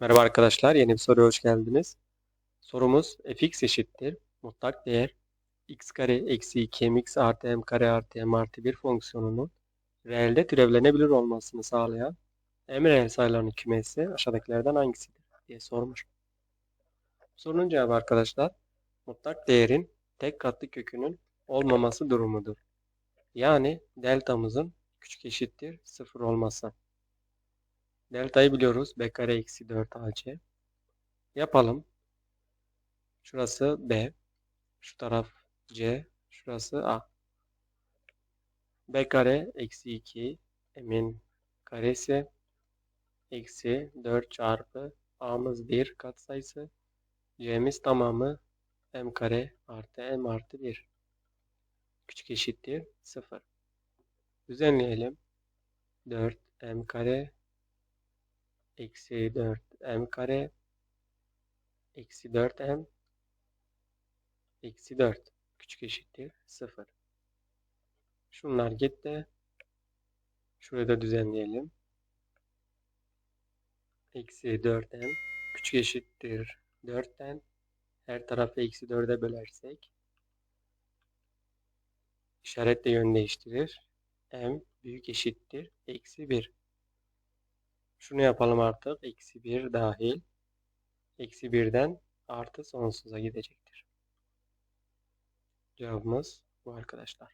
Merhaba arkadaşlar, yeni bir soruya hoş geldiniz. Sorumuz fx eşittir mutlak değer x kare eksi 2mx artı m kare artı m artı 1 fonksiyonunun reelde türevlenebilir olmasını sağlayan m reel sayıların kümesi aşağıdakilerden hangisidir diye sormuş. Sorunun cevabı arkadaşlar mutlak değerin tek katlı kökünün olmaması durumudur. Yani deltamızın küçük eşittir 0 olması. Delta'yı biliyoruz. B kare eksi 4 AC. Yapalım. Şurası B. Şu taraf C. Şurası A. B kare eksi 2 M'in karesi eksi 4 çarpı A'mız 1 katsayısı. C'miz tamamı M kare artı M artı 1. Küçük eşittir 0. Düzenleyelim. 4 M kare eksi 4 m kare eksi 4 m eksi 4 küçük eşittir 0. Şunlar gitti. Şurayı da düzenleyelim. Eksi 4 m küçük eşittir 4'ten her tarafı eksi 4'e bölersek işaret de yön değiştirir. m büyük eşittir eksi 1. Şunu yapalım artık. Eksi 1 dahil. Eksi 1'den artı sonsuza gidecektir. Cevabımız bu arkadaşlar.